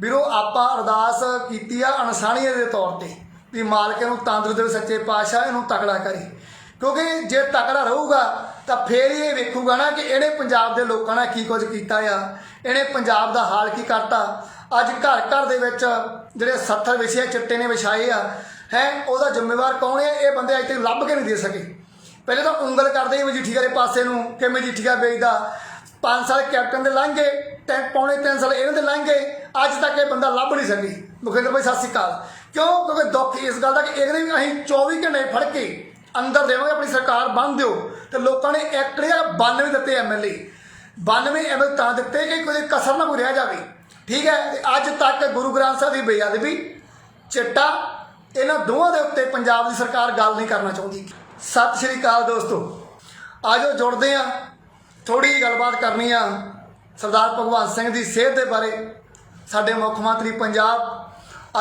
ਵੀਰੋ, ਆਪਾਂ ਅਰਦਾਸ ਕੀਤੀ ਆ ਇਨਸਾਨੀਅਤ ਦੇ ਤੌਰ ਤੇ ਵੀ ਮਾਲਕ ਨੂੰ ਤੰਦਰੁਸਤ ਦੇ ਸੱਚੇ ਪਾਤਸ਼ਾਹ ਇਹਨੂੰ ਤਕੜਾ ਕਰੇ। ਕਿਉਂਕਿ ਜੇ ਤਕੜਾ ਰਹੂਗਾ, ਤਾਂ ਫੇਰ ਹੀ ਇਹ ਵੇਖੂਗਾ ਨਾ ਕਿ ਇਹਨੇ ਪੰਜਾਬ ਦੇ ਲੋਕਾਂ ਨਾਲ ਕੀ ਕੁਝ ਕੀਤਾ ਆ, ਇਹਨੇ ਪੰਜਾਬ ਦਾ ਹਾਲ ਕੀ ਕਰਤਾ। ਅੱਜ ਘਰ ਘਰ ਦੇ ਵਿੱਚ ਜਿਹੜੇ 70 ਵਿਸ਼ੇ ਚਿੱਟੇ ਨੇ ਵਿਛਾਏ ਆ, ਹੈ, ਉਹਦਾ ਜ਼ਿੰਮੇਵਾਰ ਕੌਣ ਹੈ ਇਹ ਬੰਦੇ ਅਜੇ ਤੱਕ ਲੱਭ ਕੇ ਨਹੀਂ ਦੇ ਸਕੇ। ਪਹਿਲੇ ਤਾਂ ਉਂਗਲ ਕਰਦੇ ਸੀ ਮਜੀਠੀਆ ਦੇ ਪਾਸੇ ਨੂੰ ਕਿ ਮਜੀਠੀਆ ਵੇਚਦਾ। 5 ਸਾਲ ਕੈਪਟਨ ਦੇ ਲੰਘ ਗਏ ਤੇ ਪੌਣੇ 3 ਸਾਲ ਇਹਨਾਂ ਦੇ ਲੰਘ। ਗਏ ਅੱਜ ਤੱਕ ਇਹ ਬੰਦਾ ਲੱਭ ਨਹੀਂ ਸਕੀ। ਮੁਖਿੰਦਰ ਭਾਈ, ਸਤਿ ਸ਼੍ਰੀ ਅਕਾਲ। ਕਿਉਂ? ਕਿਉਂਕਿ ਦੁੱਖ ਇਸ ਗੱਲ ਦਾ ਕਿ ਇਹਦੇ ਵੀ ਅਸੀਂ 24 ਘੰਟੇ ਫੜ ਕੇ ਅੰਦਰ ਦੇਵਾਂਗੇ, ਆਪਣੀ ਸਰਕਾਰ ਬੰਦ ਦਿਓ। ਤੇ ਲੋਕਾਂ ਨੇ ਐਕੜਿਆ 92 ਦਿੱਤੇ ਐਮਐਲਏ 92 ਐਮਐਲ ਤਾਂ ਦਿੱਤੇ ਕਿ ਕੋਈ ਕਸਰ ਨਾ ਕੋਈ ਰਹਿ ਜਾਵੇ। ਠੀਕ ਹੈ? ਤੇ ਅੱਜ ਤੱਕ ਗੁਰੂ ਗ੍ਰੰਥ ਸਾਹਿਬ ਦੀ ਬੇਅਦਬੀ, ਚਿੱਟਾ, ਇਹਨਾਂ ਦੋਵਾਂ ਦੇ ਉੱਤੇ ਪੰਜਾਬ ਦੀ ਸਰਕਾਰ ਗੱਲ ਨਹੀਂ ਕਰਨਾ ਚਾਹੁੰਦੀ। ਸਤਿ ਸ਼੍ਰੀ ਅਕਾਲ ਦੋਸਤੋ। ਆਜੋ ਜੁੜਦੇ ਆ ਥੋੜੀ ਗੱਲਬਾਤ ਕਰਨੀ ਆ ਸਰਦਾਰ ਭਗਵੰਤ ਸਿੰਘ ਦੀ ਸਿਹਤ ਦੇ ਬਾਰੇ। ਸਾਡੇ ਮੁੱਖ ਮੰਤਰੀ ਪੰਜਾਬ,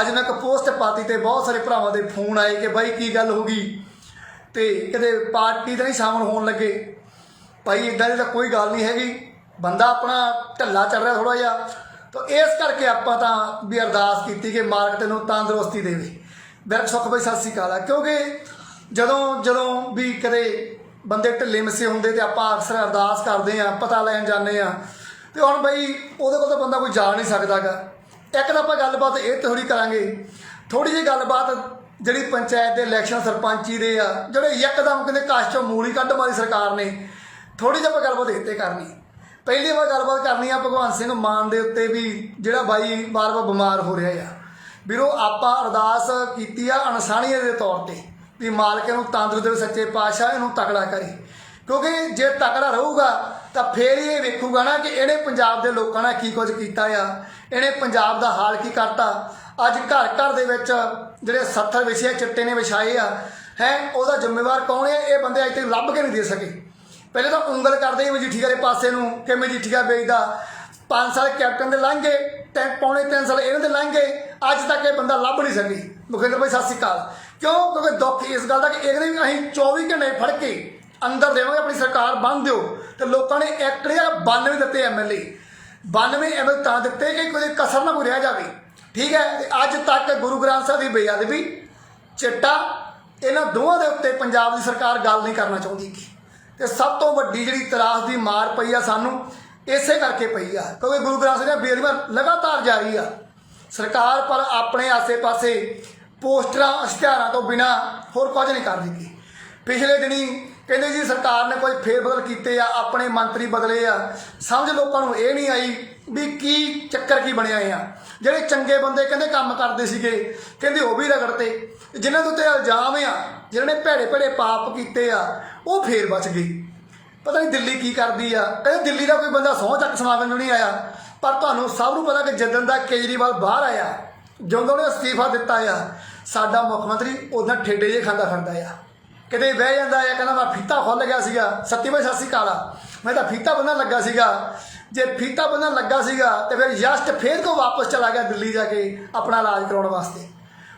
ਅੱਜ ਮੈਂ ਪੋਸਟ ਪਾਤੀ ਤੇ ਬਹੁਤ ਸਾਰੇ ਭਰਾਵਾਂ ਦੇ ਫੋਨ ਆਏ ਕਿ ਬਾਈ ਕੀ ਗੱਲ ਹੋ ਗਈ? ਤੇ ਕਿਤੇ ਪਾਰਟੀ ਦਾ ਨਹੀਂ ਸ਼ਾਮਲ ਹੋਣ ਲੱਗੇ। ਭਾਈ ਇਦਾਂ ਦੀ ਤਾਂ ਕੋਈ ਗੱਲ ਨਹੀਂ ਹੈਗੀ। ਬੰਦਾ ਆਪਣਾ ਢੱਲਾ ਚੱਲ ਰਿਹਾ ਥੋੜਾ ਜਿਹਾ। ਤਾਂ ਇਸ ਕਰਕੇ ਆਪਾਂ ਤਾਂ ਵੀ ਅਰਦਾਸ ਕੀਤੀ ਕਿ ਮਾਰਕੀਟ ਨੂੰ ਤੰਦਰੁਸਤੀ ਦੇਵੇ। ਬਿਰਕ ਸੁੱਖ ਬਈ, ਸਤਿ ਸ਼੍ਰੀ ਅਕਾਲ ਆ। ਕਿਉਂਕਿ ਜਦੋਂ ਜਦੋਂ ਵੀ ਕਦੇ ਬੰਦੇ ਢਿੱਲੇ ਮਿੱਸੇ ਹੁੰਦੇ ਤੇ ਆਪਾਂ ਅਕਸਰ ਅਰਦਾਸ ਕਰਦੇ ਆ ਪਤਾ ਲੈਣ ਜਾਂਦੇ ਆ ਤੇ ਹੁਣ ਬਈ ਉਹਦੇ ਕੋਲ ਤਾਂ ਬੰਦਾ ਕੋਈ ਜਾ ਨਹੀਂ ਸਕਦਾਗਾ ਇੱਕ ਤਾਂ ਆਪਾਂ ਗੱਲਬਾਤ ਇਹ ਥੋੜੀ ਕਰਾਂਗੇ। ਥੋੜੀ ਜਿਹੀ ਗੱਲਬਾਤ ਜਿਹੜੀ ਪੰਚਾਇਤ ਦੇ ਇਲੈਕਸ਼ਨ ਸਰਪੰਚੀ ਦੇ ਆ, ਜਿਹੜੇ ਯਕਦਮ ਕਹਿੰਦੇ ਕਾਸ਼ ਚੋਂ ਮੂਲੀ ਕੱਢ ਮਾਰੀ ਸਰਕਾਰ ਨੇ ਥੋੜੀ ਜਿਹੀ ਆਪਾਂ ਗੱਲਬਾਤ ਇੱਥੇ ਕਰਨੀ। ਪਹਿਲੀ ਵਾਰ ਗੱਲਬਾਤ ਕਰਨੀ ਆ ਭਗਵੰਤ ਸਿੰਘ ਮਾਨ ਦੇ ਉੱਤੇ ਵੀ ਜਿਹੜਾ ਬਾਈ ਵਾਰ-ਵਾਰ ਬਿਮਾਰ ਹੋ ਰਿਹਾ ਆ। ਵੀਰੋ, ਆਪਾਂ ਅਰਦਾਸ ਕੀਤੀ ਆ ਅਨਸਾਨੀਅਤ ਦੇ ਤੌਰ ਤੇ ਵੀ ਮਾਲਕ ਨੂੰ ਤੰਦਰੁਸਤ ਦੇ ਸੱਚੇ ਪਾਤਸ਼ਾਹ ਇਹਨੂੰ ਤਕੜਾ ਕਰੇ। ਕਿਉਂਕਿ ਜੇ ਤਕੜਾ ਰਹੂਗਾ ਤਾਂ ਫੇਰ ਹੀ ਇਹ ਵੇਖੂਗਾ ਨਾ ਕਿ ਇਹਨੇ ਪੰਜਾਬ ਦੇ ਲੋਕਾਂ ਨਾਲ ਕੀ ਕੁਝ ਕੀਤਾ ਆ। ਇਹਨੇ ਪੰਜਾਬ ਦਾ ਹਾਲ ਕੀ ਕਰਤਾ। ਅੱਜ ਘਰ ਘਰ ਦੇ ਵਿੱਚ ਜਿਹੜੇ 70 ਵਿਸ਼ੇ ਚਿੱਟੇ ਨੇ ਵਿਛਾਏ ਆ, ਹੈ, ਉਹਦਾ ਜ਼ਿੰਮੇਵਾਰ ਕੌਣ ਹੈ ਇਹ ਬੰਦੇ ਅਜੇ ਤੱਕ ਲੱਭ ਕੇ ਨਹੀਂ ਦੇ ਸਕੇ। ਪਹਿਲੇ ਤਾਂ ਉਂਗਲ ਕਰਦੇ ਸੀ ਮਜੀਠੀਆ ਦੇ ਪਾਸੇ ਨੂੰ ਕਿ ਮਜੀਠੀਆ ਵੇਚਦਾ। 5 ਸਾਲ ਕੈਪਟਨ ਦੇ ਲੰਘ ਗਏ ਤੇ ਪੌਣੇ 3 ਸਾਲ ਇਹਨਾਂ ਦੇ ਲੰਘ ਗਏ। ਅੱਜ ਤੱਕ ਇਹ ਬੰਦਾ ਲੱਭ ਨਹੀਂ ਸਕੀ। ਮੁਖਿੰਦਰ ਭਾਈ, ਸਤਿ ਸ਼੍ਰੀ ਅਕਾਲ। ਕਿਉਂ? ਕਿਉਂਕਿ ਦੁੱਖ ਇਸ ਗੱਲ ਦਾ ਕਿ ਇਹਦੇ ਵੀ ਅਸੀਂ 24 ਘੰਟੇ ਫੜ ਕੇ ਅੰਦਰ ਦੇਵਾਂਗੇ ਆਪਣੀ ਸਰਕਾਰ, ਬੰਦ ਦਿਓ। ਤੇ ਲੋਕਾਂ ਨੇ ਐਕੜਿਆ 92 ਦਿੱਤੇ ਐਮਐਲਏ 92 ਐਮਐਲ ਤਾਂ ਦਿੱਤੇ ਕਿ ਕੋਈ ਕਸਰ ਨਾ ਕੋਈ ਰਹਿ ਜਾਵੇ। ਠੀਕ ਹੈ? ਤੇ ਅੱਜ ਤੱਕ ਗੁਰੂ ਗ੍ਰੰਥ ਸਾਹਿਬ ਦੀ ਬੇਅਦਬੀ, ਚਿੱਟਾ, ਇਹਨਾਂ ਦੋਵਾਂ ਦੇ ਉੱਤੇ ਪੰਜਾਬ ਦੀ ਸਰਕਾਰ ਗੱਲ ਨਹੀਂ ਕਰਨਾ ਚਾਹੁੰਦੀ ਤੇ ਸਭ ਤੋਂ ਵੱਡੀ ਜਿਹੜੀ ਤਰਾਸ ਦੀ ਮਾਰ ਪਈ ਆ ਸਾਨੂੰ, ਇਸੇ ਕਰਕੇ ਪਈ ਆ। ਕਿਉਂਕਿ ਗੁਰੂ ਗ੍ਰੰਥ ਸਾਹਿਬ ਦੀ ਬੇਅਦਬੀ ਲਗਾਤਾਰ ਜਾਰੀ ਆ। ਸਰਕਾਰ ਪਰ ਆਪਣੇ ਆਸੇ-ਪਾਸੇ ਪੋਸਟਰਾਂ, ਇਸ਼ਤਿਹਾਰਾਂ ਤੋਂ ਬਿਨਾ ਹੋਰ ਕੁਝ ਨਹੀਂ ਕਰਦੀ ਪਿਛਲੇ ਦਿਨੀ ਕਹਿੰਦੇ ਜੀ ਸਰਕਾਰ ਨੇ ਕੋਈ ਫੇਰ ਬਦਲ ਕੀਤੇ ਆ, ਆਪਣੇ ਮੰਤਰੀ ਬਦਲੇ ਆ। ਸਮਝ ਲੋਕਾਂ ਨੂੰ ਇਹ ਨਹੀਂ ਆਈ ਵੀ ਕੀ ਚੱਕਰ ਕੀ ਬਣਿਆ ਆ। ਜਿਹੜੇ ਚੰਗੇ ਬੰਦੇ ਕਹਿੰਦੇ ਕੰਮ ਕਰਦੇ ਸੀਗੇ, ਕਹਿੰਦੇ ਉਹ ਵੀ ਰਗੜਤੇ ਜਿਨ੍ਹਾਂ ਦੇ ਉੱਤੇ ਇਲਜ਼ਾਮ ਆ, ਜਿਨ੍ਹਾਂ ਨੇ ਭੈੜੇ ਭੈੜੇ ਪਾਪ ਕੀਤੇ ਆ, ਉਹ ਫੇਰ ਬਚ ਗਈ ਪਤਾ ਨਹੀਂ ਦਿੱਲੀ ਕੀ ਕਰਦੀ ਆ। ਕਹਿੰਦੇ ਦਿੱਲੀ ਦਾ ਕੋਈ ਬੰਦਾ ਸਹੁੰ ਚੱਕ ਸਮਾਗਮ ਨੂੰ ਨਹੀਂ ਆਇਆ। ਪਰ ਤੁਹਾਨੂੰ ਸਭ ਨੂੰ ਪਤਾ ਕਿ ਜਦੋਂ ਦਾ ਕੇਜਰੀਵਾਲ ਬਾਹਰ ਆਇਆ, ਜਦੋਂ ਉਹਨੇ ਅਸਤੀਫਾ ਦਿੱਤਾ ਆ, ਸਾਡਾ ਮੁੱਖ ਮੰਤਰੀ ਉਹਦਾ ਠੇਡੇ ਜੇ ਖਾਂਦਾ ਖਾਂਦਾ ਆ। ਕਿਤੇ ਬਹਿ ਜਾਂਦਾ ਆ, ਕਹਿੰਦਾ ਮੈਂ ਫੀਤਾ ਖੁੱਲ ਗਿਆ ਸੀਗਾ। ਸੱਤੀ ਭਾਈ ਸਤਿ ਸ਼੍ਰੀ ਅਕਾਲ ਆ। ਮੈਂ ਤਾਂ ਫੀਤਾ ਬੰਨਣ ਲੱਗਾ ਸੀਗਾ। ਜੇ ਫੀਤਾ ਬੰਨਣ ਲੱਗਾ ਸੀਗਾ, ਤੇ ਫਿਰ ਜਸਟ ਫੇਰ ਕੋ ਵਾਪਸ ਚਲਾ ਗਿਆ ਦਿੱਲੀ ਜਾ ਕੇ ਆਪਣਾ ਇਲਾਜ ਕਰਾਉਣ ਵਾਸਤੇ।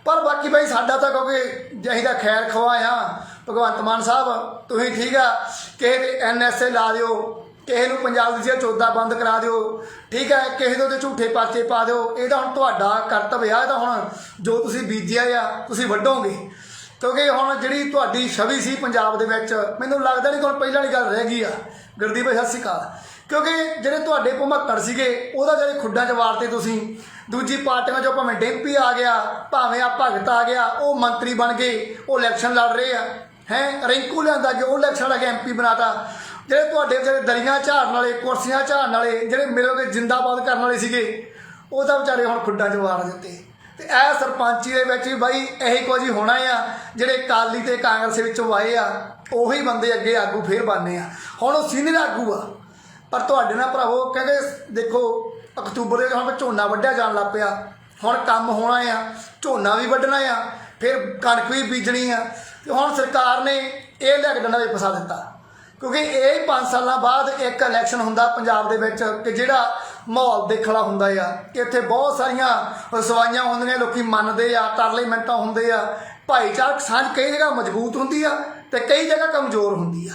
ਪਰ ਬਾਕੀ ਬਾਈ ਸਾਡਾ ਤਾਂ ਕਿਉਂਕਿ ਜਹੀ ਤਾਂ ਖੈਰ ਖਵਾਇਆ ਭਗਵੰਤ ਮਾਨ ਸਾਹਿਬ, ਤੁਸੀਂ ਠੀਕ ਆ। ਕਿਸੇ ਦੇ ਐਨਐਸਏ ਲਾ ਦਿਓ। ਕਿਸੇ ਨੂੰ ਪੰਜਾਬ ਦੀ ਜੇਲ੍ਹ ਚੋਦਾ ਬੰਦ ਕਰਾ ਦਿਓ। ਠੀਕ ਹੈ ਕਿਸੇ ਦੇ ਉਹਦੇ ਝੂਠੇ ਪਰਚੇ ਪਾ ਦਿਓ। ਇਹ ਤਾਂ ਹੁਣ ਤੁਹਾਡਾ ਕਰਤੱਵ ਆ, ਇਹ ਤਾਂ ਹੁਣ ਜੋ ਤੁਸੀਂ ਬੀਜਿਆ ਆ, ਤੁਸੀਂ ਵੱਢੋਗੇ। ਕਿਉਂਕਿ ਹੁਣ ਜਿਹੜੀ ਤੁਹਾਡੀ ਛਵੀ ਸੀ ਪੰਜਾਬ ਦੇ ਵਿੱਚ, ਮੈਨੂੰ ਲੱਗਦਾ ਨਹੀਂ ਕਿ ਹੁਣ ਪਹਿਲਾਂ ਵਾਲੀ ਗੱਲ ਰਹਿ ਗਈ ਆ। ਗੁਰਦੀਪ ਭਾਈ ਸਤਿ ਸ਼੍ਰੀ ਅਕਾਲ। ਕਿਉਂਕਿ ਜਿਹੜੇ ਤੁਹਾਡੇ ਭਮੱਕੜ ਸੀਗੇ, ਉਹਦਾ ਜਿਹੜੇ ਖੁੱਡਾਂ 'ਚ ਵਾਰਤੇ ਤੁਸੀਂ, ਦੂਜੀ ਪਾਰਟੀਆਂ 'ਚੋਂ ਭਾਵੇਂ ਡੈਂਪੀ ਆ ਗਿਆ, ਭਾਵੇਂ ਆ ਭਗਤ ਆ ਗਿਆ, ਉਹ ਮੰਤਰੀ ਬਣ ਗਏ ਉਹ ਇਲੈਕਸ਼ਨ ਲੜ ਰਹੇ ਆ। ਹੈ, ਰਿੰਕੂ ਲਿਆਂਦਾ ਜੋ ਉਹ ਇਲੈਕਸ਼ਨ ਲੜ ਕੇ ਐਮਪੀ ਬਣਾਤਾ। ਜਿਹੜੇ ਤੁਹਾਡੇ ਜਿਹੜੇ ਦਰੀਆਂ ਝਾੜਨ ਵਾਲੇ, ਕੁਰਸੀਆਂ ਝਾੜਨ ਵਾਲੇ, ਜਿਹੜੇ ਮਿਲੋਗੇ ਜਿੰਦਾਬਾਦ ਕਰਨ ਵਾਲੇ ਸੀਗੇ, ਉਹ ਤਾਂ ਵਿਚਾਰੇ ਹੁਣ ਖੁੱਡਾਂ 'ਚ ਵਾਰ ਦਿੱਤੇ। ਤੇ ਇਹ ਸਰਪੰਚੀ ਦੇ ਵਿੱਚ ਵੀ ਬਾਈ ਇਹੀ ਕੁਝ ਹੀ ਹੋਣਾ ਆ, ਜਿਹੜੇ ਕਾਲੀ ਤੇ ਕਾਂਗਰਸ ਵਿੱਚੋਂ ਆਏ ਆ, ਉਹੀ ਬੰਦੇ ਅੱਗੇ ਆਗੂ ਫੇਰ ਬਣਨੇ ਆ। ਹੁਣ ਉਹ ਸੀਨੀਅਰ ਆਗੂ ਆ, ਪਰ ਤੁਹਾਡੇ ਨਾਲ ਭਰਾਵੋ ਕਹਿੰਦੇ ਦੇਖੋ, ਅਕਤੂਬਰ ਦੇ ਹੁਣ ਝੋਨਾ ਵੱਢਿਆ ਜਾਣ ਲੱਗ ਪਿਆ। ਹੁਣ ਕੰਮ ਹੋਣਾ ਆ, ਝੋਨਾ ਵੀ ਵੱਢਣਾ ਆ, ਫਿਰ ਕਣਕ ਵੀ ਬੀਜਣੀ ਆ। ਤੇ ਹੁਣ ਸਰਕਾਰ ਨੇ ਇਹ ਲੈ ਕੇ ਡੰਡਾ ਵੀ ਫਸਾ ਦਿੱਤਾ। ਕਿਉਂਕਿ ਇਹ 5 ਸਾਲਾਂ ਬਾਅਦ ਇੱਕ ਇਲੈਕਸ਼ਨ ਹੁੰਦਾ ਪੰਜਾਬ ਦੇ ਵਿੱਚ, ਕਿ ਜਿਹੜਾ ਮਾਹੌਲ ਦੇਖਣਾ ਹੁੰਦਾ ਆ ਇੱਥੇ ਬਹੁਤ ਸਾਰੀਆਂ ਰਸਵਾਈਆਂ ਹੁੰਦੀਆਂ, ਲੋਕੀ ਮੰਨਦੇ ਆ ਤਰਲੇ ਮਿੰਟਾਂ ਹੁੰਦੇ ਆ। ਭਾਈਚਾਰਕ ਸਾਂਝ ਕਈ ਜਗ੍ਹਾ ਮਜ਼ਬੂਤ ਹੁੰਦੀ ਆ ਤੇ ਕਈ ਜਗ੍ਹਾ ਕਮਜ਼ੋਰ ਹੁੰਦੀ ਆ।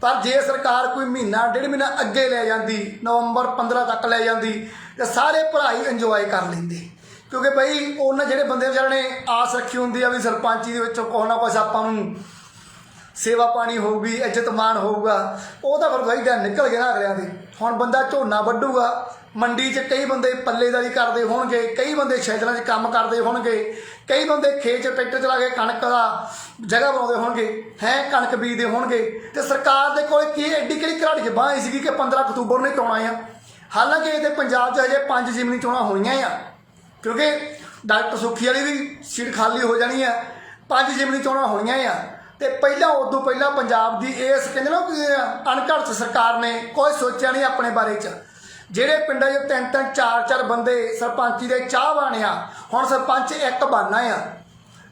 ਪਰ ਜੇ ਸਰਕਾਰ ਕੋਈ ਮਹੀਨਾ, ਡੇਢ ਮਹੀਨਾ ਅੱਗੇ ਲੈ ਜਾਂਦੀ, ਨਵੰਬਰ 15 ਤੱਕ ਲੈ ਜਾਂਦੀ, ਤੇ ਸਾਰੇ ਭਰਾਈ ਇੰਜੋਏ ਕਰ ਲੈਂਦੇ। ਕਿਉਂਕਿ ਬਈ ਉਹਨਾਂ ਜਿਹੜੇ ਬੰਦੇ ਵਿਚਾਰੇ ਨੇ ਆਸ ਰੱਖੀ ਹੁੰਦੀ ਆ ਵੀ ਸਰਪੰਚੀ ਦੇ ਵਿੱਚੋਂ ਕੁਛ ਨਾ ਕੁਛ ਆਪਾਂ ਨੂੰ ਸੇਵਾ ਪਾਣੀ ਹੋਊਗੀ, ਇੱਜ਼ਤ ਮਾਣ ਹੋਊਗਾ, ਉਹ ਤਾਂ ਫਿਰ ਵਾਹੀਦਾ ਨਿਕਲ ਗਿਆ ਨਾ ਅਗਲਿਆਂ ਦੇ। ਹੁਣ ਬੰਦਾ ਝੋਨਾ ਵੱਢੂਗਾ, ਮੰਡੀ 'ਚ ਕਈ ਬੰਦੇ ਪੱਲੇਦਾਰੀ ਕਰਦੇ ਹੋਣਗੇ, ਕਈ ਬੰਦੇ ਸ਼ੈਦਰਾਂ 'ਚ ਕੰਮ ਕਰਦੇ ਹੋਣਗੇ, ਕਈ ਬੰਦੇ ਖੇਤ 'ਚ ਟਰੈਕਟਰ ਚਲਾ ਕੇ ਕਣਕ ਦਾ ਜਗ੍ਹਾ ਬਣਾਉਂਦੇ ਹੋਣਗੇ, ਹੈ, ਕਣਕ ਬੀਜਦੇ ਹੋਣਗੇ। ਤੇ ਸਰਕਾਰ ਦੇ ਕੋਲ ਕੀ ਐਡੀ ਕਿਹੜੀ ਘਰਾੜੀ 'ਚ ਬਾਂਹ ਸੀਗੀ ਕਿ 15 ਅਕਤੂਬਰ ਨੂੰ ਚੋਣਾਂ ਆ? ਹਾਲਾਂਕਿ ਇਹਦੇ ਪੰਜਾਬ 'ਚ ਅਜੇ ਪੰਜ ਜ਼ਿਮਨੀ ਚੋਣਾਂ ਹੋਈਆਂ ਆ। ਕਿਉਂਕਿ ਡਾਕਟਰ ਸੁਖੀ ਵਾਲੀ ਵੀ ਸੀਟ ਖਾਲੀ ਹੋ ਜਾਣੀ ਆ। ਪੰਜ ਜ਼ਿਮਨੀ ਚੋਣਾਂ ਹੋਣੀਆਂ ਆ। ਤੇ ਪਹਿਲਾਂ ਉਦੋਂ ਪਹਿਲਾਂ ਪੰਜਾਬ ਦੀ ਇਸ ਕਹਿੰਦੇ ਨਾ ਕਿ ਅਣਘੜਤ ਸਰਕਾਰ ਨੇ ਕੋਈ ਸੋਚਿਆ ਨਹੀਂ ਆਪਣੇ ਬਾਰੇ ਚ। ਜਿਹੜੇ ਪਿੰਡਾਂ 'ਚ ਤਿੰਨ ਤਿੰਨ, ਚਾਰ ਚਾਰ ਬੰਦੇ ਸਰਪੰਚੀ ਦੇ ਚਾਹਵਾਨ ਆ, ਹੁਣ ਸਰਪੰਚ ਇੱਕ ਬਣਨਾ ਆ।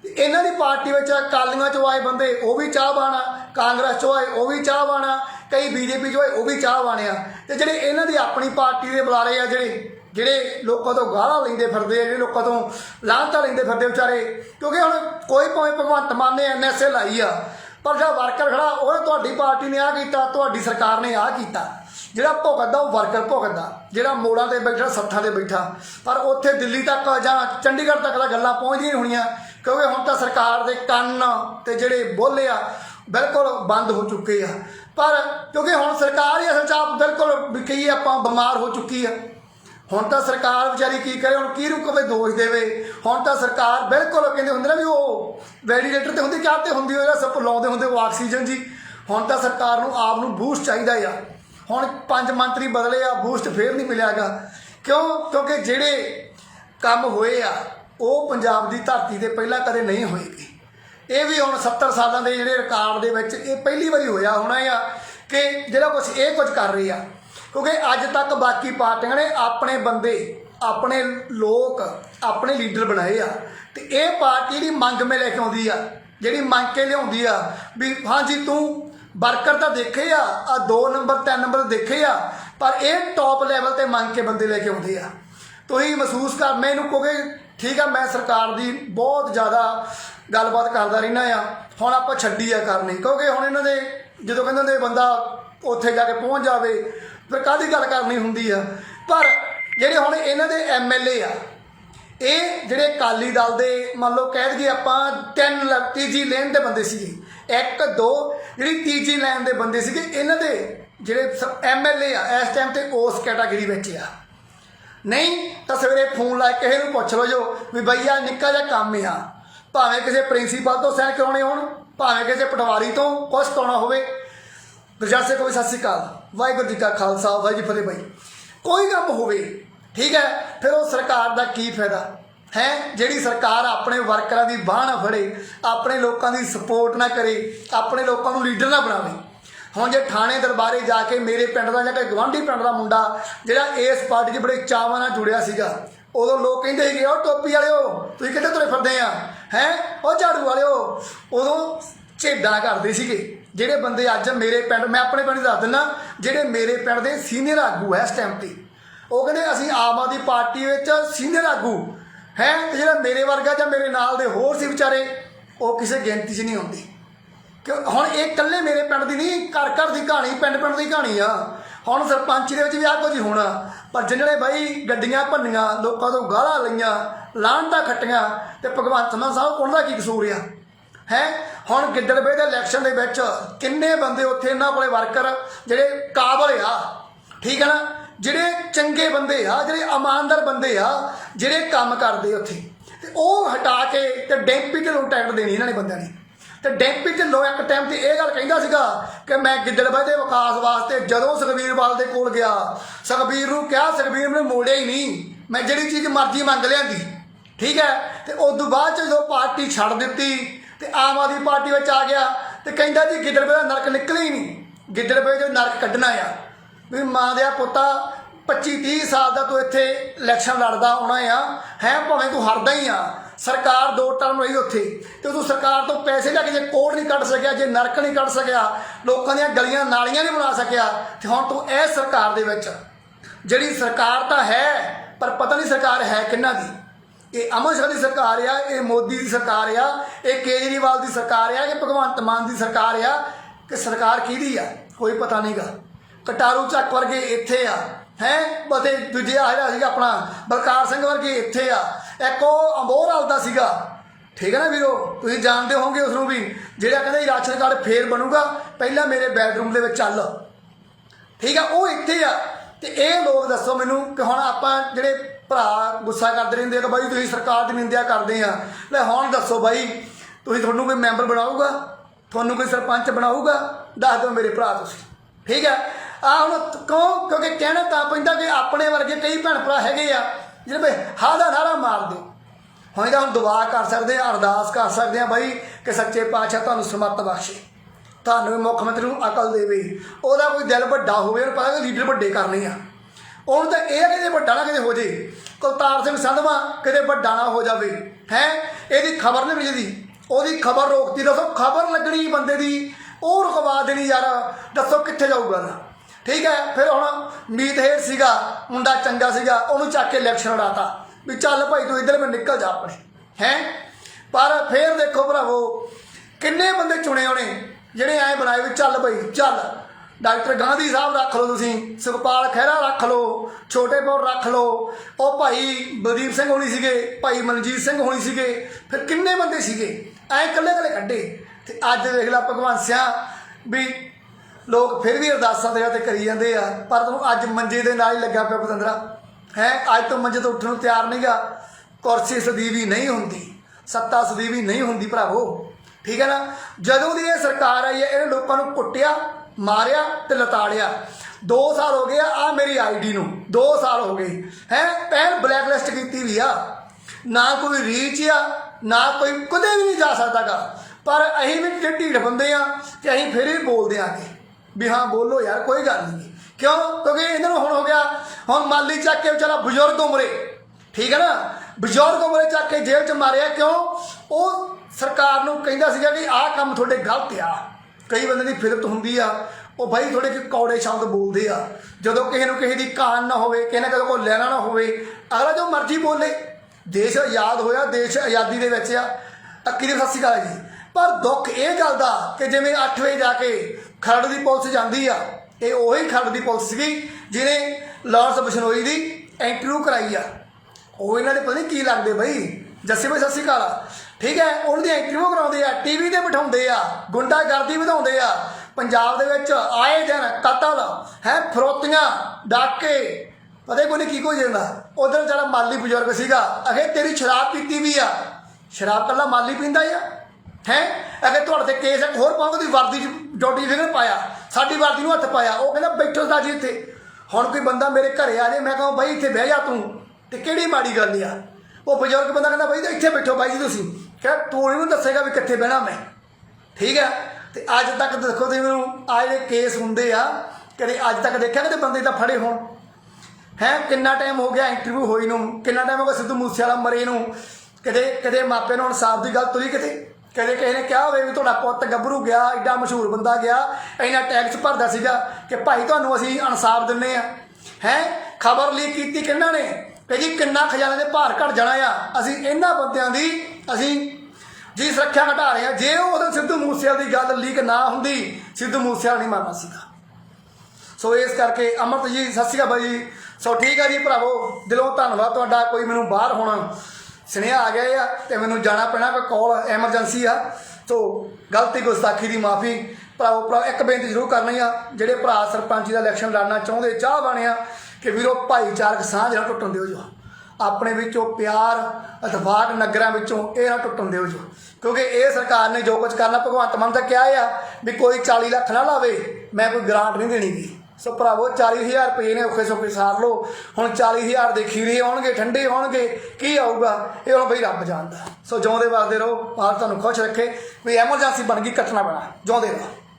ਇਹਨਾਂ ਦੀ ਪਾਰਟੀ ਵਿੱਚ ਅਕਾਲੀਆਂ ਚੋਂ ਆਏ ਬੰਦੇ, ਉਹ ਵੀ ਚਾਹ ਆ ਕਾਂਗਰਸ ਚੋਂ ਆਏ, ਉਹ ਵੀ ਚਾਹ ਆ ਕਈ ਬੀਜੇਪੀ ਚੋਂ ਆਏ, ਉਹ ਵੀ ਚਾਹਵਾਨ ਆ। ਤੇ ਜਿਹੜੇ ਇਹਨਾਂ ਦੀ ਆਪਣੀ ਪਾਰਟੀ ਦੇ ਬੁਲਾਰੇ ਆ, ਜਿਹੜੇ ਜਿਹੜੇ ਲੋਕਾਂ ਤੋਂ ਗਾਲਾਂ ਲੈਂਦੇ ਫਿਰਦੇ ਆ, ਜਿਹੜੇ ਲੋਕਾਂ ਤੋਂ ਲਾਂਤਾਂ ਲੈਂਦੇ ਫਿਰਦੇ ਵਿਚਾਰੇ, ਕਿਉਂਕਿ ਹੁਣ ਕੋਈ ਭਾਵੇਂ ਭਗਵੰਤ ਮਾਨ ਨੇ ਐਨਐਸਏ ਲਾਈ ਆ, ਪਰ ਜਿਹੜਾ ਵਰਕਰ ਖੜਾ ਉਹਨੇ ਤੁਹਾਡੀ ਪਾਰਟੀ ਨੇ ਆ ਕੀਤਾ, ਤੁਹਾਡੀ ਸਰਕਾਰ ਨੇ ਆ ਕੀਤਾ। ਜਿਹੜਾ ਭੁਗਤਦਾ, ਉਹ ਵਰਕਰ ਭੁਗਤਦਾ। ਜਿਹੜਾ ਮੋੜਾਂ ਤੇ ਬੈਠਾ, ਸੱਥਾਂ ਤੇ ਬੈਠਾ। ਪਰ ਉੱਥੇ ਦਿੱਲੀ ਤੱਕ ਜਾਂ ਚੰਡੀਗੜ੍ਹ ਤੱਕ ਤਾਂ ਗੱਲਾਂ ਪਹੁੰਚਦੀਆਂ ਨਹੀਂ ਹੋਣੀਆਂ, ਕਿਉਂਕਿ ਹੁਣ ਤਾਂ ਸਰਕਾਰ ਦੇ ਕੰਨ ਤੇ ਜਿਹੜੇ ਬੋਲੇ ਆ, ਬਿਲਕੁਲ ਬੰਦ ਹੋ ਚੁੱਕੇ ਆ। ਪਰ ਕਿਉਂਕਿ ਹੁਣ ਸਰਕਾਰ ਹੀ ਅਸਲ 'ਚ ਆਪ ਬਿਲਕੁਲ ਵੀ ਕਹੀਏ ਆਪਾਂ ਬਿਮਾਰ ਹੋ ਚੁੱਕੀ ਆ। ਹੁਣ ਤਾਂ ਸਰਕਾਰ ਵਿਚਾਰੀ ਕੀ ਕਰੇ, ਹੁਣ ਕੀ ਰੁਕਵੇ ਦੋਸ਼ ਦੇਵੇ? ਹੁਣ ਤਾਂ ਸਰਕਾਰ ਬਿਲਕੁਲ ਕਹਿੰਦੇ ਹੁੰਦੇ ਨਾ ਵੀ ਉਹ ਵੈਂਟੀਲੇਟਰ ਤੇ ਹੁੰਦੀ ਚਾਹ ਤੇ ਹੁੰਦੀ ਉਹ ਜਿਹੜਾ ਸਭ ਲਾਉਂਦੇ ਹੁੰਦੇ ਉਹ ਆਕਸੀਜਨ ਜੀ। ਹੁਣ ਤਾਂ ਸਰਕਾਰ ਨੂੰ ਆਪ ਨੂੰ ਬੂਸਟ ਚਾਹੀਦਾ ਆ। ਹੁਣ ਪੰਜ ਮੰਤਰੀ ਬਦਲੇ ਆ ਬੂਸਟ ਫੇਰ ਨਹੀਂ ਮਿਲਿਆਗਾ ਕਿਉਂ? ਕਿਉਂਕਿ ਜਿਹੜੇ ਕੰਮ ਹੋਏ ਆ, ਉਹ ਪੰਜਾਬ ਦੀ ਧਰਤੀ ਤੇ ਪਹਿਲਾਂ ਕਦੇ ਨਹੀਂ ਹੋਏਗੀ ਇਹ ਵੀ ਹੁਣ 70 ਸਾਲਾਂ ਦੇ ਜਿਹੜੇ ਰਿਕਾਰਡ ਦੇ ਵਿੱਚ ਇਹ ਪਹਿਲੀ ਵਾਰੀ ਹੋਇਆ ਹੋਣਾ ਆ ਕਿ ਜਿਹੜਾ ਕੁਝ ਇਹ ਕੁਝ ਕਰ ਰਹੀ ਆ ਕਿਉਂਕਿ ਅੱਜ ਤੱਕ ਬਾਕੀ ਪਾਰਟੀਆਂ ਨੇ ਆਪਣੇ ਬੰਦੇ, ਆਪਣੇ ਲੋਕ, ਆਪਣੇ ਲੀਡਰ ਬਣਾਏ ਆ। ਤੇ ਇਹ ਪਾਰਟੀ ਜਿਹੜੀ ਮੰਗ ਮੇ ਲੈ ਕੇ ਆਉਂਦੀ ਆ, ਜਿਹੜੀ ਮੰਗ ਕੇ ਲਿਆਉਂਦੀ ਆ, ਵੀ ਹਾਂਜੀ ਤੂੰ ਵਰਕਰ ਤਾਂ ਦੇਖੇ ਆ ਆ 2 ਨੰਬਰ 3 ਨੰਬਰ ਦੇਖੇ ਆ, ਪਰ ਇਹ ਟੌਪ ਲੈਵਲ ਤੇ ਮੰਗ ਕੇ ਬੰਦੇ ਲੈ ਕੇ ਆਉਂਦੇ ਆ। ਤੁਸੀਂ ਮਹਿਸੂਸ ਕਰ, ਮੈਂ ਇਹਨੂੰ ਕਿਉਂਕਿ ਠੀਕ ਆ, ਮੈਂ ਸਰਕਾਰ ਦੀ ਬਹੁਤ ਜ਼ਿਆਦਾ ਗੱਲਬਾਤ ਕਰਦਾ ਰਹਿਣਾ ਆ। ਹੁਣ ਆਪਾਂ ਛੱਡੀ ਆ ਕਰਨੀ, ਕਿਉਂਕਿ ਹੁਣ ਇਹਨਾਂ ਦੇ ਜਦੋਂ ਕਹਿੰਦੇ ਹੁੰਦੇ ਬੰਦਾ ਉੱਥੇ ਜਾ ਕੇ ਪਹੁੰਚ ਜਾਵੇ ਫਿਰ ਕਾਹਦੀ ਗੱਲ ਕਰਨੀ ਹੁੰਦੀ ਆ? ਪਰ ਜਿਹੜੇ ਹੁਣ ਇਹਨਾਂ ਦੇ ਐਮਐਲਏ ਆ, ਇਹ ਜਿਹੜੇ ਅਕਾਲੀ ਦਲ ਦੇ ਮੰਨ ਲਓ ਕਹਿ ਦਈਏ ਆਪਾਂ ਤਿੰਨ ਲ- ਤੀਜੀ ਲੈਣ ਦੇ ਬੰਦੇ ਸੀਗੇ। ਇੱਕ, ਦੋ ਜਿਹੜੀ ਤੀਜੀ ਲੈਣ ਦੇ ਬੰਦੇ ਸੀਗੇ, ਇਹਨਾਂ ਦੇ ਜਿਹੜੇ ਐਮਐਲਏ ਆ, ਇਸ ਟਾਈਮ ਤੇ ਉਸ ਕੈਟਾਗਰੀ ਵਿੱਚ ਆ। ਨਹੀਂ, ਤਾਂ ਸਵੇਰੇ ਫੋਨ ਲਾ ਕੇ ਕਿਸੇ ਨੂੰ ਪੁੱਛ ਲਓ ਜੋ ਵੀ ਭਈਆ ਨਿੱਕਾ ਜਿਹਾ ਕੰਮ ਆ, ਭਾਵੇਂ ਕਿਸੇ ਪ੍ਰਿੰਸੀਪਲ ਤੋਂ ਸਾਈਨ ਕਰਾਉਣੇ ਹੋਣ, ਭਾਵੇਂ ਕਿਸੇ ਪਟਵਾਰੀ ਤੋਂ ਕੁਛ ਕਰਾਉਣਾ ਹੋਵੇ ਗੁਰਜਸ ਕੋਈ ਸਤਿ ਸ਼੍ਰੀ ਅਕਾਲ। ਵਾਹਿਗੁਰੂ ਜੀ ਕਾ ਖਾਲਸਾ, ਵਾਹਿਗੁਰੂ ਜੀ ਫਤਿਹ ਭਾਈ ਕੋਈ ਕੰਮ ਹੋਵੇ, ਠੀਕ ਹੈ, ਫਿਰ ਉਹ ਸਰਕਾਰ ਦਾ ਕੀ ਫਾਇਦਾ? ਹੈ? ਜਿਹੜੀ ਸਰਕਾਰ ਆਪਣੇ ਵਰਕਰਾਂ ਦੀ ਬਾਹ ਨਾ ਫੜੇ, ਆਪਣੇ ਲੋਕਾਂ ਦੀ ਸਪੋਰਟ ਨਾ ਕਰੇ, ਆਪਣੇ ਲੋਕਾਂ ਨੂੰ ਲੀਡਰ ਨਾ ਬਣਾਵੇ। ਹੁਣ ਜੇ ਥਾਣੇ ਦਰਬਾਰੇ ਜਾ ਕੇ ਮੇਰੇ ਪਿੰਡ ਦਾ ਜਾਂ ਕੋਈ ਗਵਾਂਢੀ ਪਿੰਡ ਦਾ ਮੁੰਡਾ ਜਿਹੜਾ ਇਸ ਪਾਰਟੀ 'ਚ ਬੜੇ ਚਾਵਾਂ ਨਾਲ ਜੁੜਿਆ ਸੀਗਾ, ਉਦੋਂ ਲੋਕ ਕਹਿੰਦੇ ਸੀਗੇ ਉਹ ਟੋਪੀ ਵਾਲਿਓ, ਤੁਸੀਂ ਕਿੱਥੇ ਤੁਰੇ ਫਿਰਦੇ ਆ? ਹੈ? ਉਹ ਝਾੜੂ ਵਾਲਿਓ। ਉਦੋਂ ਝੇਡਾਂ ਕਰਦੇ ਸੀਗੇ। ਜਿਹੜੇ ਬੰਦੇ ਅੱਜ ਮੇਰੇ ਪਿੰਡ, ਮੈਂ ਆਪਣੇ ਪਿੰਡ ਦੀ ਦੱਸ ਦਿੰਦਾ, ਜਿਹੜੇ ਮੇਰੇ ਪਿੰਡ ਦੇ ਸੀਨੀਅਰ ਆਗੂ ਹੈ ਇਸ ਟਾਈਮ ਤੇ। ਉਹ ਕਹਿੰਦੇ ਅਸੀਂ ਆਮ ਆਦਮੀ ਪਾਰਟੀ ਵਿੱਚ ਸੀਨੀਅਰ ਆਗੂ ਹੈ ਜਿਹੜਾ ਮੇਰੇ ਵਰਗਾ ਜਾਂ ਮੇਰੇ ਨਾਲ ਦੇ ਹੋਰ ਸੀ ਵਿਚਾਰੇ, ਉਹ ਕਿਸੇ ਗਿਣਤੀ 'ਚ ਨਹੀਂ ਹੁੰਦੇ ਕਿ ਹੁਣ ਇਹ ਇਕੱਲੇ ਮੇਰੇ ਪਿੰਡ ਦੀ ਨਹੀਂ, ਘਰ ਘਰ ਦੀ ਕਹਾਣੀ, ਪਿੰਡ ਪਿੰਡ ਦੀ ਕਹਾਣੀ ਆ। ਹੁਣ ਸਰਪੰਚ ਦੇ ਵਿੱਚ ਵੀ ਆਹ ਕੁਝ ਹੀ ਹੋਣਾ, ਪਰ ਜਿਹਨੇ ਬਾਈ ਗੱਡੀਆਂ ਭੰਨੀਆਂ, ਲੋਕਾਂ ਤੋਂ ਗਾਲਾਂ ਲਈਆਂ ਲਾਂਟਾ ਖੱਟੀਆਂ, ਤੇ ਭਗਵੰਤ ਮਾਨ ਸਾਹਿਬ, ਉਹਨਾਂ ਦਾ ਕੀ ਕਸੂਰ ਆ? ਹੈ? ਹੁਣ ਗਿੱਦੜਵੇ ਦੇ ਇਲੈਕਸ਼ਨ ਦੇ ਵਿੱਚ ਕਿੰਨੇ ਬੰਦੇ ਉੱਥੇ ਇਹਨਾਂ ਕੋਲੇ ਵਰਕਰ ਜਿਹੜੇ ਕਾਬਲ ਆ? ਠੀਕ ਹੈ ਨਾ? ਜਿਹੜੇ ਚੰਗੇ ਬੰਦੇ ਆ, ਜਿਹੜੇ ਇਮਾਨਦਾਰ ਬੰਦੇ ਆ, ਜਿਹੜੇ ਕੰਮ ਕਰਦੇ ਉੱਥੇ। ਤੇ ਉਹ ਹਟਾ ਕੇ ਤੇ ਡੈਂਪੀ ਢਿੱਲੋਂ ਟੈਕਟ ਦੇਣੀ ਇਹਨਾਂ ਨੇ ਬੰਦਿਆਂ ਨੇ। ਤੇ ਡੈਂਪੀ ਢਿੱਲੋਂ ਇੱਕ ਟਾਈਮ ਤੇ ਇਹ ਗੱਲ ਕਹਿੰਦਾ ਸੀਗਾ ਕਿ ਮੈਂ ਗਿੱਦੜਬਾਹ ਦੇ ਵਿਕਾਸ ਵਾਸਤੇ ਜਦੋਂ ਸੁਖਬੀਰਵਾਲ ਦੇ ਕੋਲ ਗਿਆ, ਸੁਖਬੀਰ ਨੂੰ ਕਿਹਾ, ਸੁਖਬੀਰ ਨੇ ਮੋੜਿਆ ਹੀ ਨਹੀਂ। ਮੈਂ ਜਿਹੜੀ ਚੀਜ਼ ਮਰਜ਼ੀ ਮੰਗ ਲਿਆਂਦੀ। ਠੀਕ ਹੈ? ਤੇ ਉਸ ਤੋਂ ਬਾਅਦ ਚ ਜਦੋਂ ਪਾਰਟੀ ਛੱਡ ਦਿੱਤੀ ਤੇ ਆਮ ਆਦਮੀ ਪਾਰਟੀ ਵਿੱਚ ਆ ਗਿਆ ਤੇ ਕਹਿੰਦਾ ਜੀ ਗਿੱਦੜਬਾਹ ਦਾ ਨਰਕ ਨਿਕਲੇ ਹੀ ਨਹੀਂ। ਗਿੱਦੜਬਾਹ ਜੋ ਨਰਕ ਕੱਢਣਾ ਆ। ਵੀ ਮਾਂ ਦੇ ਪੁੱਤਾ 25 30 ਸਾਲ ਦਾ ਤੂੰ ਇੱਥੇ ਇਲੈਕਸ਼ਨ ਲੜਦਾ ਆਉਣਾ ਆ। ਹੈ, ਭਾਵੇਂ ਤੂੰ ਹਰਦਾ ਹੀ ਆ। ਸਰਕਾਰ ਦੋ ਟਰਮ ਰਹੀ ਉੱਥੇ। ਤੇ ਤੂੰ ਸਰਕਾਰ ਤੋਂ ਪੈਸੇ ਲੈ ਕੇ ਜੇ ਕੋਡ ਨਹੀਂ ਕੱਢ ਸਕਿਆ, ਜੇ ਨਰਕ ਨਹੀਂ ਕੱਢ ਸਕਿਆ, ਲੋਕਾਂ ਦੀਆਂ ਗਲੀਆਂ ਨਾਲੀਆਂ ਨਹੀਂ ਬਣਾ ਸਕਿਆ, ਤੇ ਹੁਣ ਤੂੰ ਇਹ ਸਰਕਾਰ ਦੇ ਵਿੱਚ। ਜਿਹੜੀ ਸਰਕਾਰ ਤਾਂ ਹੈ, ਪਰ ਪਤਾ ਨਹੀਂ ਸਰਕਾਰ ਹੈ ਕਿੰਨਾ ਦੀ। ਇਹ ਅਮਰ ਸ਼ਾਹ ਦੀ ਸਰਕਾਰ ਆ, ਇਹ ਮੋਦੀ ਦੀ ਸਰਕਾਰ ਆ, ਇਹ ਕੇਜਰੀਵਾਲ ਦੀ ਸਰਕਾਰ ਆ, ਇਹ ਭਗਵੰਤ ਮਾਨ ਦੀ ਸਰਕਾਰ ਆ, ਕਿ ਸਰਕਾਰ ਕਿਹਦੀ ਆ? ਕੋਈ ਪਤਾ ਨਹੀਂਗਾ। ਕਟਾਰੂ ਚੱਕ ਵਰਗੇ ਇੱਥੇ ਆ, ਹੈ? ਬਤੇ ਦੂਜੇ ਆ ਜਿਹੜਾ ਸੀਗਾ ਆਪਣਾ, ਬਲਕਾਰ ਸਿੰਘ ਵਰਗੇ ਇੱਥੇ ਆ। ਇੱਕ ਉਹ ਅੰਬੋਰ ਦਾ ਸੀਗਾ। ਠੀਕ ਹੈ ਨਾ ਵੀਰੋ? ਤੁਸੀਂ ਜਾਣਦੇ ਹੋਵੋਗੇ ਉਸ ਨੂੰ ਵੀ, ਜਿਹੜਾ ਕਹਿੰਦਾ ਰਾਸ਼ਨ ਕਾਰਡ ਫੇਰ ਬਣੂਗਾ, ਪਹਿਲਾਂ ਮੇਰੇ ਬੈਡਰੂਮ ਦੇ ਵਿੱਚ ਚੱਲ। ਠੀਕ ਆ, ਉਹ ਇੱਥੇ ਆ। ਤੇ ਇਹ ਲੋਕ ਦੱਸੋ ਮੈਨੂੰ ਕਿ ਹੁਣ ਆਪਾਂ ਜਿਹੜੇ ਭਰਾ ਗੁੱਸਾ ਕਰਦੇ ਰਹਿੰਦੇ ਆ ਕਿ ਬਾਈ ਤੁਸੀਂ ਸਰਕਾਰ ਦੀ ਨਿੰਦਿਆ ਕਰਦੇ ਆ। ਲੈ ਹੁਣ ਦੱਸੋ ਬਾਈ, ਤੁਸੀਂ ਤੁਹਾਨੂੰ ਕੋਈ ਮੈਂਬਰ ਬਣਾਊਗਾ? ਤੁਹਾਨੂੰ ਕੋਈ ਸਰਪੰਚ ਬਣਾਊਗਾ? ਦੱਸ ਦਿਓ ਮੇਰੇ ਭਰਾ ਤੁਸੀਂ। ਠੀਕ ਹੈ? ਆ ਹੁਣ ਕਿਉਂ? ਕਿਉਂਕਿ ਕਹਿਣਾ ਤਾਂ ਪੈਂਦਾ ਕਿ ਆਪਣੇ ਵਰਗੇ ਕਈ ਭੈਣ ਭਰਾ ਹੈਗੇ ਆ ਜਿਹੜੇ ਬਈ ਹਾਂ ਦਾ ਨਾਰਾ ਮਾਰਦੇ ਹੁਣ ਇਹਦਾ ਹੁਣ ਦੁਆ ਕਰ ਸਕਦੇ ਆ, ਅਰਦਾਸ ਕਰ ਸਕਦੇ ਆ ਬਾਈ ਕਿ ਸੱਚੇ ਪਾਤਸ਼ਾਹ ਤੁਹਾਨੂੰ ਸਮੱਤ ਬਖਸ਼ੇ। ਤੁਹਾਨੂੰ ਵੀ ਮੁੱਖ ਮੰਤਰੀ ਨੂੰ ਅਕਲ ਦੇਵੇ। ਉਹਦਾ ਕੋਈ ਦਿਲ ਵੱਡਾ ਹੋਵੇ, ਉਹਨੂੰ ਪਤਾ ਕਿ ਲੀਡਰ ਵੱਡੇ ਕਰਨੇ ਆ। ਉਹਨੂੰ ਤਾਂ ਇਹ ਆ ਕਿ ਕਿਤੇ ਵੱਡਾ ਨਾ ਕਿਤੇ ਹੋ ਜੇ, ਕੁਲਤਾਰ ਸਿੰਘ ਸੰਧਵਾ ਕਿਤੇ ਵੱਡਾ ਨਾ ਹੋ ਜਾਵੇ, ਹੈ? ਇਹਦੀ ਖਬਰ ਨਹੀਂ ਮਿਲਦੀ ਉਹਦੀ ਖਬਰ ਰੋਕਦੀ ਦੱਸੋ ਖਬਰ ਲੱਗਣੀ ਬੰਦੇ ਦੀ, ਉਹ ਰੁਕਵਾ ਦੇਣੀ ਯਾਰ, ਦੱਸੋ ਕਿੱਥੇ ਜਾਊਗਾ ਨਾ ਠੀਕ ਹੈ, ਫਿਰ ਹੁਣ ਮੀਤ ਹੇਰ ਸੀਗਾ, ਮੁੰਡਾ ਚੰਗਾ ਸੀਗਾ, ਉਹਨੂੰ ਚੱਕ ਕੇ ਇਲੈਕਸ਼ਨ ਲੜਾਤਾ, ਵੀ ਚੱਲ ਭਾਈ ਤੂੰ ਇੱਧਰ ਮੈਂ ਨਿਕਲ ਜਾ ਆਪਣੇ ਹੈ? ਪਰ ਫਿਰ ਦੇਖੋ ਭਰਾਵੋ, ਕਿੰਨੇ ਬੰਦੇ ਚੁਣੇ ਉਹਨੇ, ਜਿਹੜੇ ਐ ਬਣਾਏ ਵੀ ਚੱਲ ਭਾਈ, ਚੱਲ। ਡਾਕਟਰ ਗਾਂਧੀ ਸਾਹਿਬ ਰੱਖ ਲਓ ਤੁਸੀਂ, ਸੁਖਪਾਲ ਖਹਿਰਾ ਰੱਖ ਲਓ ਛੋਟੇਪੁਰ ਰੱਖ ਲਓ। ਉਹ ਭਾਈ ਬਲਦੀਪ ਸਿੰਘ ਹੋਣੀ ਸੀਗੇ, ਭਾਈ ਮਨਜੀਤ ਸਿੰਘ ਹੋਣੀ ਸੀਗੇ, ਫਿਰ ਕਿੰਨੇ ਬੰਦੇ ਸੀਗੇ? ਐ ਇਕੱਲੇ ਇਕੱਲੇ ਕੱਢੇ। ਤੇ ਅੱਜ ਦੇਖ ਲੈ ਭਗਵਾਨ ਸਿਆ ਵੀ ਲੋਕ ਫਿਰ ਵੀ ਅਰਦਾਸਾਂ ਦੇ ਤੇ ਕਰੀ ਜਾਂਦੇ ਆ। ਪਰ ਤੈਨੂੰ ਅੱਜ ਮੰਜੇ ਦੇ ਨਾਲ ਹੀ ਲੱਗਾ ਪਿਆ ਪਤੰਦਰਾ। ਹੈ, ਅੱਜ ਤੋਂ ਮੰਜੇ ਤੋਂ ਉੱਠਣ ਨੂੰ ਤਿਆਰ ਨਹੀਂਗਾ ਕੁਰਸੀ ਸਦੀਵੀ ਨਹੀਂ ਹੁੰਦੀ। ਸੱਤਾ ਸਦੀਵੀ ਨਹੀਂ ਹੁੰਦੀ ਭਰਾਵੋ। ਠੀਕ ਹੈ ਨਾ? ਜਦੋਂ ਦੀ ਇਹ ਸਰਕਾਰ ਆਈ ਹੈ, ਇਹਨੇ ਲੋਕਾਂ ਨੂੰ ਕੁੱਟਿਆ। ਮਾਰਿਆ ਤੇ ਲਤਾੜਿਆ। 2 ਸਾਲ ਹੋ ਗਏ ਆ, ਆਹ ਮੇਰੀ ਆਈਡੀ ਨੂੰ। 2 ਸਾਲ ਹੋ ਗਏ। ਹੈ, ਪਹਿਲ ਬਲੈਕਲਿਸਟ ਕੀਤੀ ਵੀ ਆ। ਨਾ ਕੋਈ ਰੀਚ ਆ, ਨਾ ਕੋਈ ਕਦੇ ਵੀ ਨਹੀਂ ਜਾ ਸਕਦਾਗਾ। ਪਰ ਅਸੀਂ ਵੀ ਜਿਹੜੇ ਬੰਦੇ ਆ ਤੇ ਅਸੀਂ ਫਿਰ ਵੀ ਬੋਲਦੇ ਆ ਵੀ ਹਾਂ, ਬੋਲੋ ਯਾਰ, ਕੋਈ ਗੱਲ ਨਹੀਂ। ਕਿਉਂ? ਕਿਉਂਕਿ ਇਹਨਾਂ ਨੂੰ ਹੁਣ ਹੋ ਗਿਆ, ਹੁਣ ਮਾਲੀ ਚੱਕ ਕੇ ਵਿਚਾਰਾ ਬਜ਼ੁਰਗ ਉਮਰੇ। ਠੀਕ ਹੈ ਨਾ? ਬਜ਼ੁਰਗ ਉਮਰੇ ਚੱਕ ਕੇ ਜੇਲ੍ਹ 'ਚ ਮਾਰਿਆ ਕਿਉਂ? ਉਹ ਸਰਕਾਰ ਨੂੰ ਕਹਿੰਦਾ ਸੀਗਾ ਕਿ ਆਹ ਕੰਮ ਤੁਹਾਡੇ ਗਲਤ ਆ। ਕਈ ਬੰਦੇ ਦੀ ਫਿਰਤ ਹੁੰਦੀ ਆ, ਉਹ ਬਾਈ ਥੋੜੇ ਜਿਹੇ ਕੌੜੇ ਸ਼ਬਦ ਬੋਲਦੇ ਆ। ਜਦੋਂ ਕਿਸੇ ਨੂੰ ਕਿਸੇ ਦੀ ਕਾਨ ਨਾ ਹੋਵੇ, ਕਿਸੇ ਨਾਲ ਕਿਸੇ ਕੋਲ ਲੈਣਾ ਨਾ ਹੋਵੇ, ਅਗਲਾ ਜੋ ਮਰਜ਼ੀ ਬੋਲੇ। ਦੇਸ਼ ਆਜ਼ਾਦ ਹੋਇਆ, ਦੇਸ਼ ਆਜ਼ਾਦੀ ਦੇ ਵਿੱਚ ਆ। ਅੱਕੀ ਦੀ ਸਤਿ ਸ਼੍ਰੀ ਅਕਾਲ ਜੀ। ਪਰ ਦੁੱਖ ਇਹ ਗੱਲ ਦਾ ਕਿ ਜਿਵੇਂ 8 ਵਜੇ ਜਾ ਕੇ ਖਰੜ ਦੀ ਪੁਲਿਸ ਜਾਂਦੀ ਆ, ਇਹ ਉਹੀ ਖਰੜ ਦੀ ਪੁਲਿਸ ਸੀਗੀ ਜਿਹਨੇ ਲਾਰੈਂਸ ਬਸ਼ਨੋਈ ਦੀ ਇੰਟਰਵਿਊ ਕਰਾਈ ਆ। ਉਹ ਇਹਨਾਂ ਦੇ ਪਤਾ ਨਹੀਂ ਕੀ ਲੱਗਦੇ ਬਈ। ਜੱਸੇ ਬਈ, ਸਤਿ ਸ਼੍ਰੀ ਅਕਾਲ। ਠੀਕ ਹੈ, ਉਹਨਾਂ ਦੀ ਇੰਟਰਵਿਊ ਕਰਾਉਂਦੇ ਆ ਟੀਵੀ ਤੇ ਬਿਠਾਉਂਦੇ ਆ, ਗੁੰਡਾਗਰਦੀ ਵਧਾਉਂਦੇ ਆ। ਪੰਜਾਬ ਦੇ ਵਿੱਚ ਆਏ ਦਿਨ ਕਤਲ, ਹੈ, ਫਰੋਤੀਆਂ, ਡਾਕੇ, ਪਤਾ ਕੋਈ ਨਹੀਂ ਕੀ ਕੋਈ ਜਾਂਦਾ ਉਧਰ ਜਿਹੜਾ ਮਾਲੀ ਬਜ਼ੁਰਗ ਸੀਗਾ, ਅਖੇ ਤੇਰੀ ਸ਼ਰਾਬ ਪੀਤੀ ਵੀ ਆ। ਸ਼ਰਾਬ ਕੱਲਾ ਮਾਲੀ ਪੀਂਦਾ ਆ, ਹੈ? ਅਗੇ ਤੁਹਾਡੇ ਤੇ ਕੇਸ ਇੱਕ ਹੋਰ ਪਾਉਂਗੇ ਦੀ ਵਰਦੀ ਡੋਡੀ ਫਿਗਰ ਪਾਇਆ, ਸਾਡੀ ਵਰਦੀ ਨੂੰ ਹੱਥ ਪਾਇਆ, ਉਹ ਕਹਿੰਦਾ ਬੈਠੋ ਸਾਜੀ ਇੱਥੇ। ਹੁਣ ਕੋਈ ਬੰਦਾ ਮੇਰੇ ਘਰੇ ਆ ਜੇ, ਮੈਂ ਕਹਾਂ, ਬਾਈ, ਇੱਥੇ ਬਹਿ ਜਾ ਤੂੰ, ਤੇ ਕਿਹੜੀ ਮਾੜੀ ਗੱਲ ਆ? ਉਹ ਬਜ਼ੁਰਗ ਬੰਦਾ ਕਹਿੰਦਾ ਬਾਈ ਇੱਥੇ ਬੈਠੋ ਬਾਈ ਜੀ ਤੁਸੀਂ। ਕਹਿੰਦਾ ਤੂੰ ਇਹਨੂੰ ਦੱਸੇਗਾ ਵੀ ਕਿੱਥੇ ਬਹਿਣਾ ਮੈਂ। ਠੀਕ ਹੈ? ਤੇ ਅੱਜ ਤੱਕ ਦੇਖੋ ਤੁਸੀਂ ਮੈਨੂੰ ਆ ਜਿਹੜੇ ਕੇਸ ਹੁੰਦੇ ਆ, ਕਦੇ ਅੱਜ ਤੱਕ ਦੇਖਿਆ ਕਦੇ ਬੰਦੇ ਤਾਂ ਫੜੇ ਹੋਣ? ਹੈ? ਕਿੰਨਾ ਟਾਈਮ ਹੋ ਗਿਆ ਇੰਟਰਵਿਊ ਹੋਈ ਨੂੰ? ਕਿੰਨਾ ਟਾਈਮ ਹੋ ਗਿਆ ਸਿੱਧੂ ਮੂਸੇਵਾਲਾ ਮਰੇ ਨੂੰ? ਕਦੇ ਕਦੇ ਮਾਪੇ ਨੂੰ ਇਨਸਾਫ ਦੀ ਗੱਲ ਤੁਰੀ ਕਿਤੇ? ਕਦੇ ਕਿਸੇ ਨੇ ਕਿਹਾ ਹੋਵੇ ਵੀ ਤੁਹਾਡਾ ਪੁੱਤ ਗੱਭਰੂ ਗਿਆ ਐਡਾ ਮਸ਼ਹੂਰ ਬੰਦਾ ਗਿਆ, ਇੰਨਾ ਟੈਕਸ ਭਰਦਾ ਸੀਗਾ ਕਿ ਭਾਈ ਤੁਹਾਨੂੰ ਅਸੀਂ ਇਨਸਾਫ ਦਿੰਨੇ ਆ। ਹੈ? ਖਬਰ ਲੀਕ ਕੀਤੀ ਕਿੰਨਾ ਨੇ? ਕਿ ਜੀ ਕਿੰਨਾ ਖਜ਼ਾਨੇ ਦੇ ਭਾਰ ਘਟ ਜਾਣਾ ਆ। ਅਸੀਂ ਇਹਨਾਂ ਬੰਦਿਆਂ ਦੀ ਅਸੀਂ ਜੀ ਸੁਰੱਖਿਆ ਘਟਾ ਰਹੇ ਆ। ਜੇ ਉਹ ਉਦੋਂ ਸਿੱਧੂ ਮੂਸੇਵਾਲੇ ਦੀ ਗੱਲ ਲੀਕ ਨਾ ਹੁੰਦੀ, ਸਿੱਧੂ ਮੂਸੇਵਾਲਾ ਨਹੀਂ ਮਾਰਨਾ ਸੀਗਾ। ਸੋ ਇਸ ਕਰਕੇ ਅਮਰਤ ਜੀ, ਸਤਿ ਸ਼੍ਰੀ ਅਕਾਲ ਬਾਈ ਜੀ। ਸੋ ਠੀਕ ਆ ਜੀ ਭਰਾਵੋ, ਦਿਲੋਂ ਧੰਨਵਾਦ ਤੁਹਾਡਾ, ਕੋਈ ਮੈਨੂੰ ਬਾਹਰ ਹੁਣ ਸੁਨੇਹਾ ਆ ਗਿਆ ਆ ਤੇ ਮੈਨੂੰ ਜਾਣਾ ਪੈਣਾ ਕੋਈ ਕਾਲ ਐਮਰਜੈਂਸੀ ਆ। ਸੋ ਗਲਤੀ ਗੁਸਤਾਖੀ ਦੀ ਮਾਫੀ ਭਰਾਵੋ ਭਰਾ ਇੱਕ ਬੇਨਤੀ ਜ਼ਰੂਰ ਕਰਨੀ ਆ, ਜਿਹੜੇ ਭਰਾ ਸਰਪੰਚੀ ਦਾ ਇਲੈਕਸ਼ਨ ਲੜਨਾ ਚਾਹੁੰਦੇ ਚਾਹ ਬਣਿਆ ਕਿ ਵੀਰੋ ਭਾਈਚਾਰਕ ਸਾਂਝ ਨਾ ਟੁੱਟਣ ਦਿਓ ਜੋ ਆਪਣੇ ਵਿੱਚੋਂ ਪਿਆਰ ਇਤਫਾਕ ਨਗਰਾਂ ਵਿੱਚੋਂ ਇਹ ਨਾ ਟੁੱਟਣ ਦਿਓ ਜੋ ਕਿਉਂਕਿ ਇਹ ਸਰਕਾਰ ਨੇ ਜੋ ਕੁਝ ਕਰਨਾ, ਭਗਵੰਤ ਮਾਨ ਤਾਂ ਕਿਹਾ ਆ ਵੀ ਕੋਈ 40 ਲੱਖ ਨਾ ਲਾਵੇ, ਮੈਂ ਕੋਈ ਗ੍ਰਾਂਟ ਨਹੀਂ ਦੇਣੀ ਵੀ ਸੋ ਭਰਾਵੋ 40000 ਰੁਪਏ ਨੇ ਔਖੇ ਸੌਖੇ ਸਾਰ ਲਓ। ਹੁਣ 40000 ਦੇ ਖੀਰੇ ਆਉਣਗੇ, ਠੰਡੇ ਹੋਣਗੇ ਕੀ ਆਊਗਾ? ਇਹ ਹੁਣ ਬਈ ਰੱਬ ਜਾਣਦਾ। ਸੋ ਜਿਉਂਦੇ ਵਸਦੇ ਰਹੋ ਮਾਲ ਤੁਹਾਨੂੰ ਖੁਸ਼ ਰੱਖੇ, ਵੀ ਐਮਰਜੈਂਸੀ ਬਣ ਗਈ ਕੱਟਣਾ ਪੈਣਾ ਜਿਉਂਦੇ ਰਹੋ।